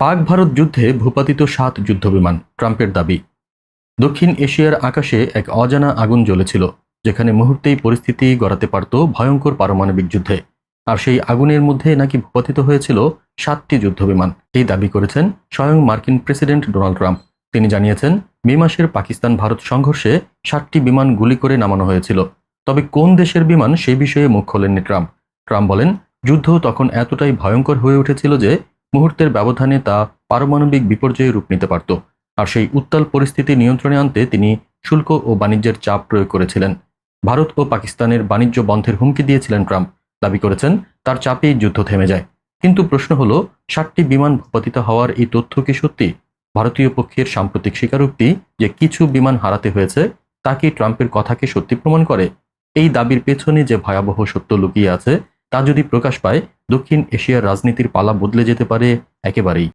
পাক ভারত যুদ্ধে ভূপাতিত সাত যুদ্ধবিমান, ট্রাম্পের দাবি। দক্ষিণ এশিয়ার আকাশে এক অজানা আগুন জ্বলেছিল, যেখানে মুহূর্তেই পরিস্থিতি গড়াতে পারত ভয়ঙ্কর পারমাণবিক যুদ্ধে। আর সেই আগুনের মধ্যে নাকি ভূপাতিত হয়েছিল সাতটি যুদ্ধবিমান, এই দাবি করেছেন স্বয়ং মার্কিন প্রেসিডেন্ট ডোনাল্ড ট্রাম্প। তিনি জানিয়েছেন, মে মাসের পাকিস্তান ভারত সংঘর্ষে সাতটি বিমান গুলি করে নামানো হয়েছিল। তবে কোন দেশের বিমান সে বিষয়ে মুখ খোলেননি ট্রাম্প। ট্রাম্প বলেন, যুদ্ধ তখন এতটাই ভয়ঙ্কর হয়ে উঠেছিল যে মুহূর্তের ব্যবধানে তা পারমাণবিক বিপর্যয়ে রূপ নিতে পারত, আর সেই উত্তাল পরিস্থিতি নিয়ন্ত্রণে আনতে তিনি শুল্ক ও বাণিজ্যের চাপ প্রয়োগ করেছিলেন। ভারত ও পাকিস্তানের বাণিজ্য বন্ধের হুমকি দিয়েছিলেন ট্রাম্প। দাবি করেছেন, তার চাপেই যুদ্ধ থেমে যায়। কিন্তু প্রশ্ন হলো, ষাটটি বিমান ভূপাতিত হওয়ার এই তথ্য কি সত্যি? ভারতীয় পক্ষের সাম্প্রতিক স্বীকারোক্তি যে কিছু বিমান হারাতে হয়েছে, তা কি ট্রাম্পের কথাকে সত্যি প্রমাণ করে? এই দাবির পেছনে যে ভয়াবহ সত্য লুকিয়ে আছে তা যদি প্রকাশ পায় দক্ষিণ এশিয়ার রাজনীতির পালা বদলে যেতে পারে একেবারেই।